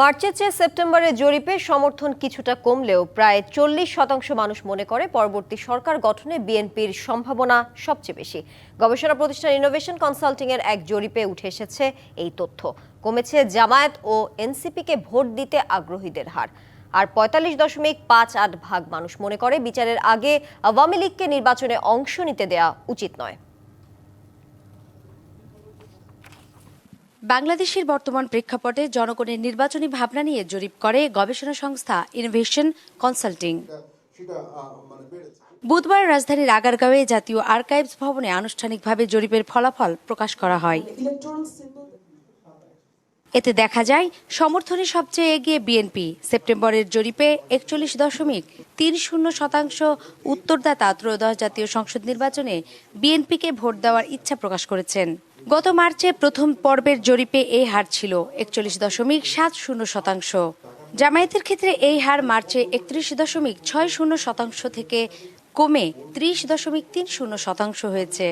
মার্চের চেয়ে সেপ্টেম্বরে জরিপে সমর্থন কিছুটা কমলেও প্রায় চল্লিশ শতাংশ মানুষ মনে করে পরবর্তী সরকার গঠনে বিএনপির সম্ভাবনা সবচেয়ে বেশি। গবেষণা প্রতিষ্ঠান ইনোভেশন কনসাল্টিং এর এক জরিপে উঠে এসেছে এই তথ্য। কমেছে জামায়াত ও এনসিপিকে ভোট দিতে আগ্রহীদের হার। আর পঁয়তাল্লিশ দশমিক পাঁচ আট ভাগ মানুষ মনে করে বিচারের আগে আওয়ামী লীগকে নির্বাচনে অংশ নিতে দেয়া উচিত নয়। বাংলাদেশের বর্তমান প্রেক্ষাপটে জনগণের নির্বাচনী ভাবনা নিয়ে জরিপ করে গবেষণা সংস্থা ইনোভেশন কনসাল্টিং বুধবার রাজধানীর আগারগাঁওয়ে জাতীয় আর্কাইভস ভবনে আনুষ্ঠানিকভাবে জরিপের ফলাফল প্রকাশ করা হয়। এতে দেখা যায়, সমর্থনে সবচেয়ে এগিয়ে বিএনপি সেপ্টেম্বরের জরিপে একচল্লিশ দশমিক তিন শূন্য শতাংশ উত্তরদাতা ত্রয়োদশ জাতীয় সংসদ নির্বাচনে বিএনপিকে ভোট দেওয়ার ইচ্ছা প্রকাশ করেছেন। গত মার্চে প্রথম পর্বের জরিপে এই হার ছিল একচল্লিশ দশমিক সাত শূন্য শতাংশ। জামায়াতের ক্ষেত্রে এই হার মার্চে একত্রিশ দশমিক ছয় শূন্য শতাংশ থেকে কমে ত্রিশ দশমিক তিন শূন্য শতাংশ হয়েছে।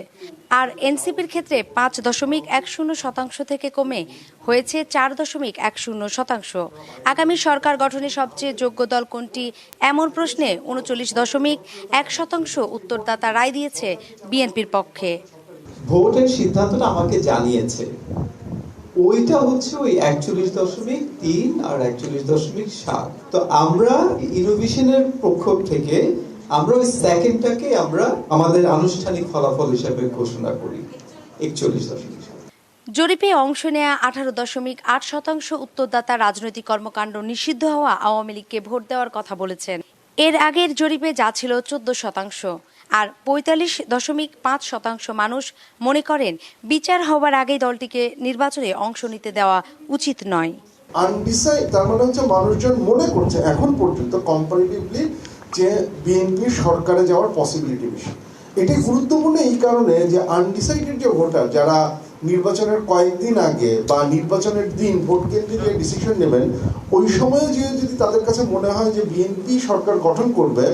আর এনসিপির ক্ষেত্রে পাঁচ দশমিক এক শূন্য শতাংশ থেকে কমে হয়েছে চার দশমিক এক শূন্য শতাংশ। আগামী সরকার গঠনে সবচেয়ে যোগ্য দল কোনটি এমন প্রশ্নে উনচল্লিশ দশমিক এক শতাংশ উত্তরদাতা রায় দিয়েছে বিএনপির পক্ষে। ভোটের সিদ্ধান্তটা আমাকে জানিয়েছে। ওইটা হচ্ছে ওই একচল্লিশ দশমিক তিন আর একচল্লিশ দশমিক সাত। তো আমরা ইনোভেশনের পক্ষ থেকে আমরা ওই সেকেন্ডটাকে আমরা আমাদের আনুষ্ঠানিক ফলাফল হিসেবে ঘোষণা করি, একচল্লিশ দশমিক জরিপে অংশ নেয়া আঠারো দশমিক আট শতাংশ উত্তরদাতা রাজনৈতিক কর্মকাণ্ড নিষিদ্ধ হওয়া আওয়ামী লীগকে ভোট দেওয়ার কথা বলেছেন। এর আগের জরিপে যা ছিল চোদ্দ শতাংশ। আর পঁয়তাল্লিশ দশমিক পাঁচ শতাংশ মানুষ মনে করেন বিচার হওয়ার আগেই দলটিকে নির্বাচনে অংশ নিতে দেওয়া উচিত নয়। আনডিসাইড, তার মানে হচ্ছে মানুষজন মনে করছে এখন পর্যন্ত কম্পারেটিভলি যে বিএনপি সরকারে যাওয়ার পসিবিলিটি বেশি। এটি গুরুত্বপূর্ণ এই কারণে যে আনডিসাইডেড যে ভোটার, যারা নির্বাচনের কয়েকদিন আগে বা নির্বাচনের দিন ভোট কেন্দ্রে যে ডিসিশন নেবেন, ওই সময়ে যে যদি তাদের কাছে মনে হয় যে বিএনপি সরকার গঠন করবে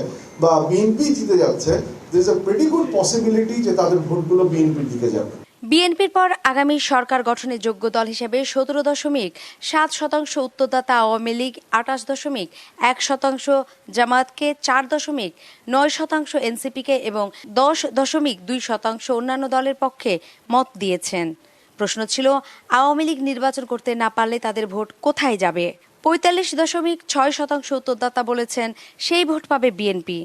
বা বিএনপি জিতে যাচ্ছে there is a good possibility যে তাদের ভোটগুলো বিএনপির দিকে যাবে। বিএনপির পর আগামী সরকার গঠনের যোগ্য দল হিসেবে সতেরো দশমিক সাত শতাংশ উত্তরদাতা আওয়ামী লীগ, আঠাশ দশমিক এক শতাংশ জামায়াতকে, চার দশমিক নয় শতাংশ এনসিপিকে এবং দশ দশমিক দুই শতাংশ অন্যান্য দলের পক্ষে মত দিয়েছেন। প্রশ্ন ছিল, আওয়ামী লীগ নির্বাচন করতে না পারলে তাদের ভোট কোথায় যাবে? পঁয়তাল্লিশ দশমিক ছয় শতাংশ উত্তরদাতা বলেছেন, সেই ভোট পাবে বিএনপি।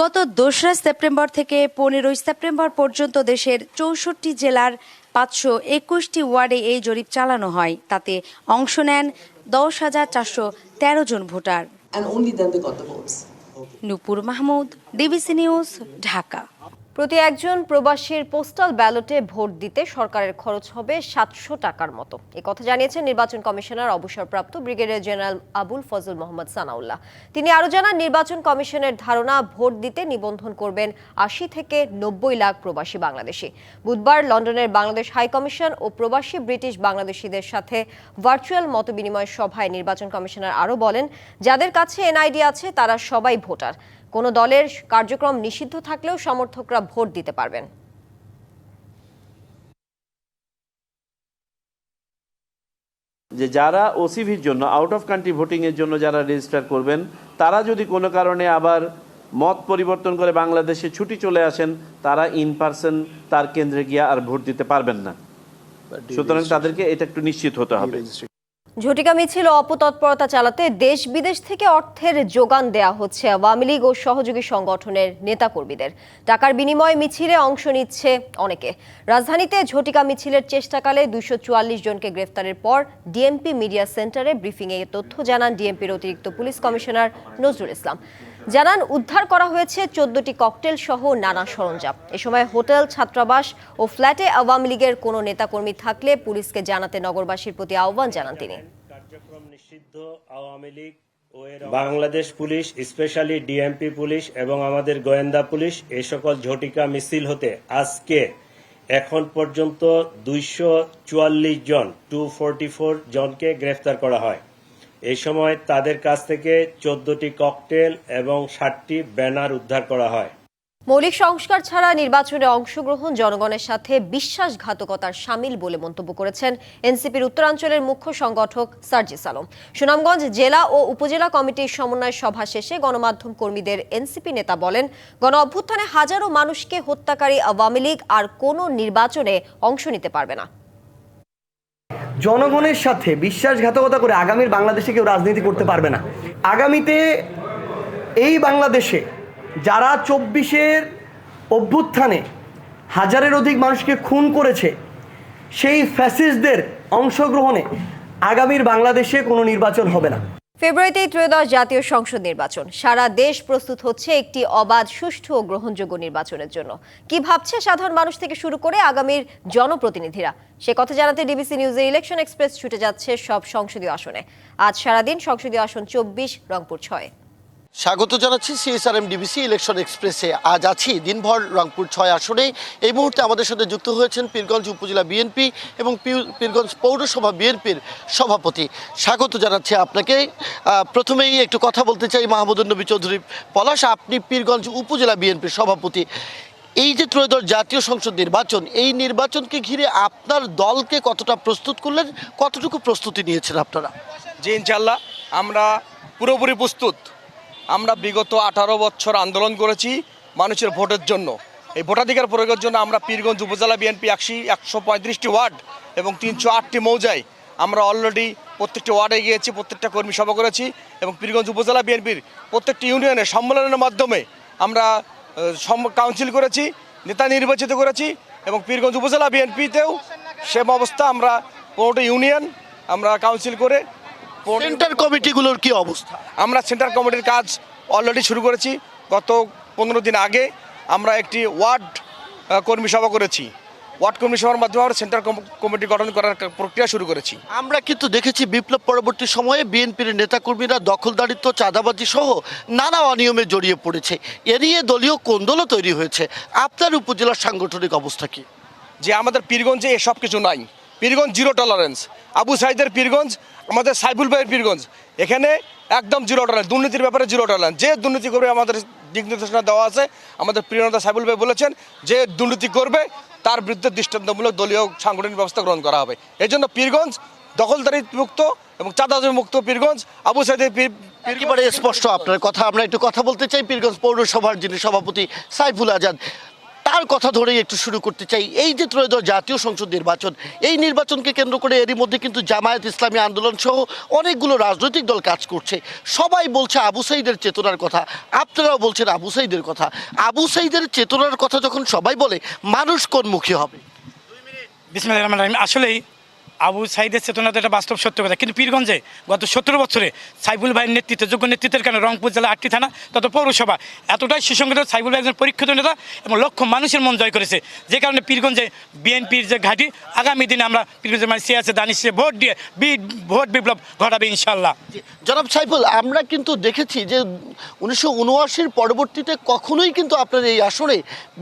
গত দোসরা সেপ্টেম্বর থেকে পনেরোই সেপ্টেম্বর পর্যন্ত দেশের চৌষট্টি জেলার পাঁচশো একুশটি ওয়ার্ডে এই জরিপ চালানো হয়। তাতে অংশ নেন দশ হাজার চারশো তেরো জন ভোটার. নূপুর মাহমুদ ডিবিসি নিউজ ঢাকা। প্রতি একজন প্রবাসীর পোস্টাল ব্যালটে ভোট দিতে সরকারের খরচ হবে সাতশো টাকার মতো। এ কথা জানিয়েছেন নির্বাচন কমিশনার, অবসরপ্রাপ্ত ব্রিগেডিয়ার জেনারেল আবুল ফজল মোহাম্মদ সানাউল্লাহ। তিনি আরও জানান, নির্বাচন কমিশনের ধারণা, ভোট দিতে নিবন্ধন করবেন আশি থেকে নব্বই লাখ প্রবাসী বাংলাদেশি। বুধবার লন্ডনের বাংলাদেশ হাই কমিশন ও প্রবাসী ব্রিটিশ বাংলাদেশিদের সাথে ভার্চুয়াল মতবিনিময় সভায় নির্বাচন কমিশনার আরও বলেন, যাদের কাছে এনআইডি আছে, তারা সবাই ভোটার। কোনো দলের কার্যক্রম নিষিদ্ধ থাকলেও সমর্থকরা ভোট দিতে পারবেন। যে যারা ওসিভির জন্য আউট অফ কান্ট্রি ভোটিং এর জন্য যারা রেজিস্টার করবেন তারা যদি কোনো কারণে আবার মত পরিবর্তন করে বাংলাদেশে ছুটি চলে আসেন তারা ইন পার্সন তার কেন্দ্রে গিয়ে আর ভোট দিতে পারবেন না। সুতরাং তাদেরকে এটা একটু নিশ্চিত হতে হবে। ঝটিকা মিছিল অপতৎপরতা চালাতে দেশ বিদেশ থেকে অর্থের যোগান দেয়া হচ্ছে আওয়ামী লীগ ও সহযোগী সংগঠনের নেতাকর্মীদের। টাকার বিনিময়ে মিছিলে অংশ নিচ্ছে অনেকে। রাজধানীতে ঝটিকা মিছিলের চেষ্টাকালে দুশো চুয়াল্লিশ জনকে গ্রেফতারের পর ডিএমপি মিডিয়া সেন্টারে ব্রিফিংয়ে তথ্য জানান ডিএমপির অতিরিক্ত পুলিশ কমিশনার নজরুল ইসলাম। জানান, উদ্ধার করা হয়েছে চোদ্দটি ককটেল সহ নানা সরঞ্জাম। এ সময় হোটেল, ছাত্রাবাস ও ফ্ল্যাটে আওয়ামী লীগের কোনো নেতাকর্মী থাকলে পুলিশকে জানাতে নগরবাসীর প্রতি আহ্বান জানান তিনি। কার্যক্রম নিষিদ্ধ, Awami League Bangladesh police, specially DMP police এবং আমাদের গোয়েন্দা পুলিশ এই সকল ঝটিকা মিছিল হতে আজকে এখন পর্যন্ত দুইশো চুয়াল্লিশ জন, টু জনকে গ্রেফতার করা হয়। এই সময় তাদের কাছ থেকে চোদ্দটি ককটেল এবং ষাটটি ব্যানার উদ্ধার করা হয়। মৌলিক সংস্কার ছাড়া নির্বাচনে অংশগ্রহণ জনগণের সাথে বিশ্বাসঘাতকতার সামিল বলে মন্তব্য করেছেন এনসিপির উত্তরাঞ্চলের মুখ্য সংগঠক সার্জিস আলম সুনামগঞ্জ জেলা ও উপজেলা কমিটির সমন্বয় সভা শেষে গণমাধ্যম কর্মীদের এনসিপি নেতা বলেন, গণ অভ্যুত্থানে হাজারো মানুষকে হত্যাকারী আওয়ামী লীগ আর কোনো নির্বাচনে অংশ নিতে পারবে না। জনগণের সাথে বিশ্বাসঘাতকতা করে আগামীর বাংলাদেশে কেউ রাজনীতি করতে পারবে না। আগামীতে এই বাংলাদেশে যারা চব্বিশের অভ্যুত্থানে হাজারের অধিক মানুষকে খুন করেছে, সেই ফ্যাসিস্টদের অংশগ্রহণে আগামীর বাংলাদেশে কোনো নির্বাচন হবে না। ফেব্রুয়ারিতেই ত্রয়োদশ জাতীয় সংসদ নির্বাচন। সারা দেশ প্রস্তুত হচ্ছে একটি অবাধ, সুষ্ঠু ও গ্রহণযোগ্য নির্বাচনের জন্য। কি ভাবছে সাধারণ মানুষ থেকে শুরু করে আগামীর জনপ্রতিনিধিরা? সে কথা জানাতে ডিবিসি নিউজের ইলেকশন এক্সপ্রেস ছুটে যাচ্ছে সব সংসদীয় আসনে। আজ সারাদিন সংসদীয় আসন চব্বিশ, রংপুর ছয়। স্বাগত জানাচ্ছি সিএসআরএম ডিবিসি ইলেকশন এক্সপ্রেসে। আজ আছি দিনভর রংপুর ছয় আসনে। এই মুহূর্তে আমাদের সাথে যুক্ত হয়েছেন পীরগঞ্জ উপজেলা বিএনপি এবং পীর- পীরগঞ্জ পৌরসভা বিএনপির সভাপতি। স্বাগত জানাচ্ছি আপনাকে। প্রথমেই একটু কথা বলতে চাই মাহমুদুর নবী চৌধুরী পলাশ। আপনি পীরগঞ্জ উপজেলা বিএনপির সভাপতি। এই যে ত্রয়োদশ জাতীয় সংসদ নির্বাচন, এই নির্বাচনকে ঘিরে আপনার দলকে কতটা প্রস্তুত করলেন? কতটুকু প্রস্তুতি নিয়েছেন আপনারা? জি ইনশাল্লাহ আমরা পুরোপুরি প্রস্তুত। আমরা বিগত আঠারো বছর আন্দোলন করেছি মানুষের ভোটের জন্য। এই ভোটাধিকার প্রয়োগের জন্য আমরা পীরগঞ্জ উপজেলা বিএনপি একশি, একশো পঁয়ত্রিশটি ওয়ার্ড এবং তিনশো আটটি মৌজায় আমরা অলরেডি প্রত্যেকটি ওয়ার্ডে গিয়েছি, প্রত্যেকটা কর্মী সভা করেছি এবং পীরগঞ্জ উপজেলা বিএনপির প্রত্যেকটি ইউনিয়নে সম্মেলনের মাধ্যমে আমরা কাউন্সিল করেছি, নেতা নির্বাচিত করেছি এবং পীরগঞ্জ উপজেলা বিএনপিতেও সেম অবস্থা আমরা পনেরোটি ইউনিয়ন আমরা কাউন্সিল করে সেন্টার কমিটিগুলোর কি অবস্থা? আমরা সেন্টার কমিটির কাজ অলরেডি শুরু করেছি। গত পনেরো দিন আগে আমরা একটি ওয়ার্ড কর্মী সভা করেছি। ওয়ার্ড কর্মী সভার মাধ্যমে আমরা সেন্টার কমিটি গঠন করার প্রক্রিয়া শুরু করেছি। আমরা কিন্তু দেখেছি বিপ্লব পরবর্তী সময়ে বিএনপির নেতাকর্মীরা দখলদারিত্ব চাঁদাবাজি সহ নানা অনিয়মে জড়িয়ে পড়েছে। এ নিয়ে দলীয় কোন্দলও তৈরি হয়েছে। আপনার উপজেলার সাংগঠনিক অবস্থা কি? যে আমাদের পীরগঞ্জে এসব কিছু নাই। পীরগঞ্জ জিরো টলারেন্স আবু সাইদের পীরগঞ্জ, আমাদের সাইবুল ভাইয়ের পীরগঞ্জ। এখানে একদম জিরো টলারেন্স দুর্নীতির ব্যাপারে জিরো টলারেন্স যে দুর্নীতি করবে, আমাদের দিক নির্দেশনা দেওয়া আছে। আমাদের প্রিয়নতা সাইবুল ভাই বলেছেন, যে দুর্নীতি করবে, তার বিরুদ্ধে দৃষ্টান্তমূলক দলীয় সাংগঠনিক ব্যবস্থা গ্রহণ করা হবে। এই জন্য পীরগঞ্জ দখলদারি মুক্ত এবং চাঁদাবাজি মুক্ত পীরগঞ্জ, আবু সাইদের একেবারে স্পষ্ট আপনার কথা। আমরা একটু কথা বলতে চাই পীরগঞ্জ পৌরসভার যিনি সভাপতি সাইফুল আজাদ। তার কথা ধরেই একটু শুরু করতে চাই। এই যে ত্রয়োদশ জাতীয় সংসদ নির্বাচন, এই নির্বাচনকে কেন্দ্র করে এরই মধ্যে কিন্তু জামায়াত ইসলামী আন্দোলন সহ অনেকগুলো রাজনৈতিক দল কাজ করছে। সবাই বলছে আবু সাইদের চেতনার কথা। আপনারাও বলছেন আবু সাইদের কথা। আবু সাইদের চেতনার কথা যখন সবাই বলে, মানুষ কোন মুখী হবে? বিসমিল্লাহির রহমানির রহিম। আসলেই আবু সাইদের চেতনা তো এটা বাস্তব সত্য কথা। কিন্তু পীরগঞ্জে গত সতেরো বছরে সাইবুল ভাইয়ের নেতৃত্বে, যোগ্য নেতৃত্বের কারণে রংপুর জেলা আটটি থানা তত পৌরসভা, এতটাই সুসংগঠিত সাইবুল ভাই একজন পরীক্ষিত নেতা এবং লক্ষ মানুষের মন জয় করেছে। যে কারণে পীরগঞ্জে বিএনপির যে ঘাঁটি, আগামী দিনে আমরা পীরগঞ্জের মানে সিয়াসে দানিশে ভোট দিয়ে ভোট বিপ্লব ঘটাবে ইনশাল্লাহ জনাব সাইফুল, আমরা কিন্তু দেখেছি যে উনিশশো উনআশির পরবর্তীতে কখনোই কিন্তু আপনার এই আসরে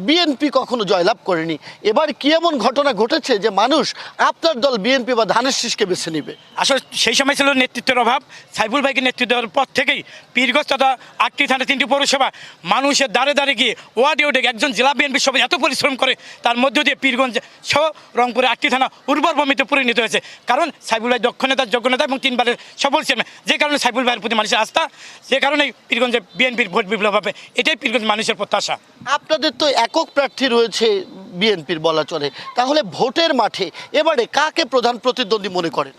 বিএনপি কখনো জয়লাভ করেনি। এবার কি এমন ঘটনা ঘটেছে যে মানুষ আপনার দল বিএনপি বা ধানের শীষকে বেছে নেবে? আসলে সেই সময় ছিল নেতৃত্বের অভাব। সাইফুল ভাইকে নেতৃত্ব দেওয়ার পর থেকেই পীরগঞ্জ তথা আটটি থানা তিনটি পৌরসভা মানুষের দ্বারে দ্বারে গিয়ে ওয়ার্ডে ওডে একজন জেলা বিএনপি সবাই এত পরিশ্রম করে তার মধ্য দিয়ে পীরগঞ্জ সহ রংপুরে আটটি থানা উর্বর ভূমিতে পরিণত হয়েছে। কারণ সাইফুল ভাই দক্ষ নেতা যোগ্য নেতা এবং তিনবারের সফল চেয়ারম্যান যে কারণে সাইফুল ভাইয়ের প্রতি মানুষের আস্থা যে কারণেই পীরগঞ্জে বিএনপির ভোট বিপ্লব হবে। এটাই পীরগঞ্জ মানুষের প্রত্যাশা। আপনাদের তো একক প্রার্থী রয়েছে বিএনপির বলা চলে। তাহলে ভোটের মাঠে এবারে কাকে প্রধান প্রতিদ্বন্দ্বী মনে করেন?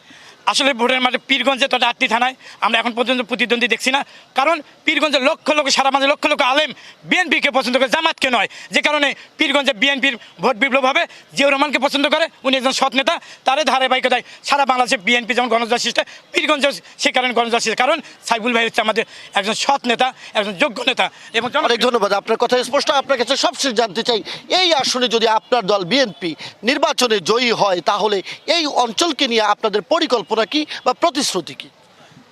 আসলে ভোটের মাঠে পীরগঞ্জে তথা আটটি থানায়, আমরা এখন পর্যন্ত প্রতিদ্বন্দ্বী দেখছি না। কারণ পীরগঞ্জের লক্ষ লক্ষ, সারা বাংলাদেশের লক্ষ লক্ষ আলেম বিএনপিকে পছন্দ করে, জামাতকে নয়। যে কারণে পীরগঞ্জে বিএনপির ভোট বিপ্লব হবে, জিয়াউর রহমানকে পছন্দ করে, উনি একজন সৎ নেতা তারই ধারাবাহিকতায় সারা বাংলাদেশে বিএনপি যেমন গণজাত সৃষ্টি পীরগঞ্জ সে কারণে গণজাত সৃষ্টি। কারণ সাইবুল ভাই হচ্ছে আমাদের একজন সৎ নেতা, একজন যোগ্য নেতা এবং অনেক ধন্যবাদ, আপনার কথা স্পষ্ট। আপনার কাছে সবশেষ জানতে চাই, এই আসনে যদি আপনার দল বিএনপি নির্বাচনে জয়ী হয়, তাহলে এই অঞ্চলকে নিয়ে আপনাদের পরিকল্পনা কি বা প্রতিশ্রুতি কি?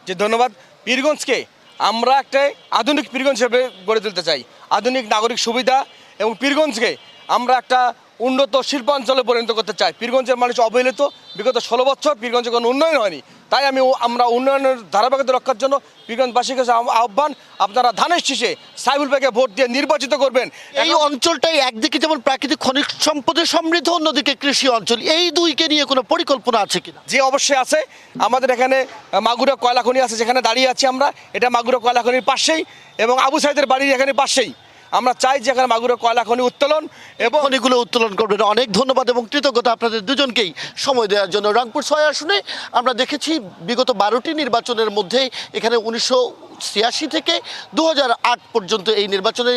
যে ধন্যবাদ। পীরগঞ্জকে আমরা একটা আধুনিক পীরগঞ্জ হিসেবে গড়ে তুলতে চাই। আধুনিক নাগরিক সুবিধা এবং পীরগঞ্জকে আমরা একটা উন্নত শিল্পাঞ্চলে পরিণত করতে চাই পীরগঞ্জের মানুষ অবহেলিত বিগত ষোলো বছর পীরগঞ্জে কোনো উন্নয়ন হয়নি। তাই আমি আমরা উন্নয়নের ধারাবাহিকতা রক্ষার জন্য পীরগঞ্জবাসীর কাছে আহ্বান আপনারা ধানের শীষে সাইবুল ভাইকে ভোট দিয়ে নির্বাচিত করবেন। এই অঞ্চলটাই একদিকে যেমন প্রাকৃতিক খনিজ সম্পদে সমৃদ্ধ অন্যদিকে কৃষি অঞ্চল। এই দুইকে নিয়ে কোনো পরিকল্পনা আছে কিনা? যে অবশ্যই আছে। আমাদের এখানে মাগুরা কয়লা খনি আছে যেখানে দাঁড়িয়ে আছি আমরা। এটা মাগুরা কয়লা খনির পাশেই এবং আবু সাইদের বাড়ির এখানে পাশেই। আমরা চাই যে এখানে মাগুরা কয়লা খনি উত্তোলন এবং খনিগুলো উত্তোলন করবেন। অনেক ধন্যবাদ এবং কৃতজ্ঞতা আপনাদের দুজনকেই সময় দেওয়ার জন্য। রংপুর ছয় আসনে আমরা দেখেছি বিগত বারোটি নির্বাচনের মধ্যে এখানে উনিশশো ছিয়াশি থেকে দু হাজার আট পর্যন্ত এই নির্বাচনে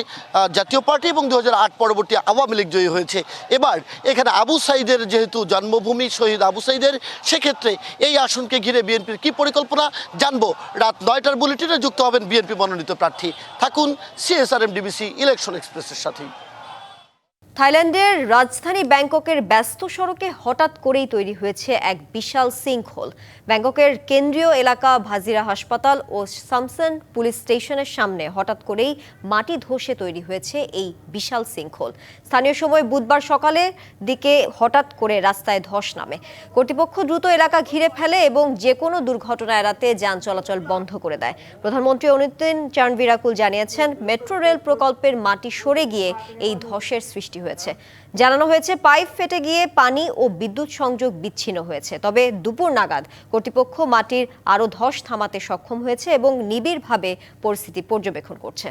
জাতীয় পার্টি এবং দু হাজার আট পরবর্তী আওয়ামী লীগ জয়ী হয়েছে। এবার এখানে আবু সাইদের যেহেতু জন্মভূমি শহীদ আবু সাইদের, সেক্ষেত্রে এই আসনকে ঘিরে বিএনপির কি পরিকল্পনা জানব? রাত নয়টার বুলেটিনে যুক্ত হবেন বিএনপি মনোনীত প্রার্থী। থাকুন সিএসআরএম ডিবিসি ইলেকশন এক্সপ্রেসের সাথেই। থাইল্যান্ডের রাজধানী ব্যাংককের ব্যস্ত সড়কে হঠাৎ করেই তৈরি হয়েছে এক বিশাল সিঙ্কহোল। ব্যাংককের কেন্দ্রীয় এলাকা ভাজিরা হাসপাতাল ও সামসন পুলিশ স্টেশনের সামনে হঠাৎ করেই মাটি ধসে তৈরি হয়েছে এই বিশাল সিঙ্কহোল। স্থানীয় সময় বুধবার সকালের দিকে হঠাৎ করে রাস্তায় ধস নামে। কর্তৃপক্ষ দ্রুত এলাকা ঘিরে ফেলে এবং যে কোনো দুর্ঘটনা এড়াতে যান চলাচল বন্ধ করে দেয়। প্রধানমন্ত্রী অনুদ্দিন চানভিরাকুল জানিয়েছেন, মেট্রো রেল প্রকল্পের মাটি সরে গিয়ে এই ধসের সৃষ্টি হয়েছে। জানানো হয়েছে, পাইপ ফেটে গিয়ে পানি ও বিদ্যুৎ সংযোগ বিচ্ছিন্ন হয়েছে। তবে দুপুর নাগাদ কর্তৃপক্ষ মাটির আরও ধস থামাতে সক্ষম হয়েছে এবং নিবিড়ভাবে পরিস্থিতি পর্যবেক্ষণ করছে।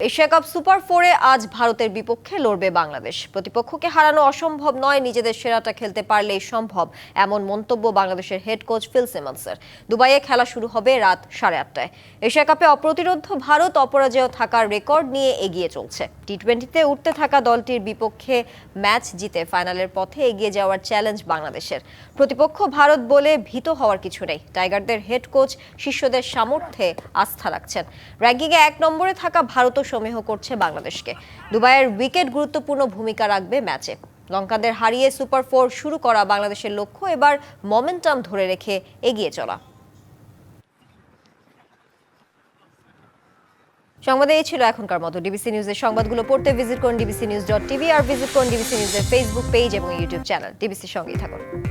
এশিয়া কাপ সুপার ফোরে আজ ভারতের বিপক্ষে লড়বে বাংলাদেশ। প্রতিপক্ষকে হারানো অসম্ভব নয়, নিজেদের সেরাটা খেলতে পারলেই সম্ভব, এমন মন্তব্য বাংলাদেশের হেড কোচ ফিল সিমন্সের দুবাইয়ে খেলা শুরু হবে রাত সাড়ে আটটায়। এশিয়া কাপে অপ্রতিরোধ ভারত অপরাজেয় থাকার রেকর্ড নিয়ে এগিয়ে চলছে। টি টোয়েন্টিতে উঠতে থাকা দলটির বিপক্ষে ম্যাচ জিতে ফাইনালের পথে এগিয়ে যাওয়ার চ্যালেঞ্জ বাংলাদেশের। প্রতিপক্ষ ভারত বলে ভীত হওয়ার কিছু নেই। টাইগারদের হেড কোচ শিষ্যদের সামর্থ্যে আস্থা রাখছেন। র্যাঙ্কিংয়ে এক নম্বরে থাকা ভারতও সমীহ করছে বাংলাদেশকে। দুবাইয়ের উইকেট গুরুত্বপূর্ণ ভূমিকা রাখবে ম্যাচে। লঙ্কানদের হারিয়ে সুপার ফোর শুরু করা বাংলাদেশের লক্ষ্য এবার মোমেন্টাম ধরে রেখে এগিয়ে চলা। সংবাদে এই ছিল এখনকার মতো ডিবিসি নিউজের সংবাদগুলো পড়তে ভিজিট করুন ডিবিসি নিউজ ডট টিভি আর ভিজিট করুন ডিবিসি নিউজের ফেসবুক পেজ এবং ইউটিউব চ্যানেল ডিবিসির সঙ্গেই থাকুন।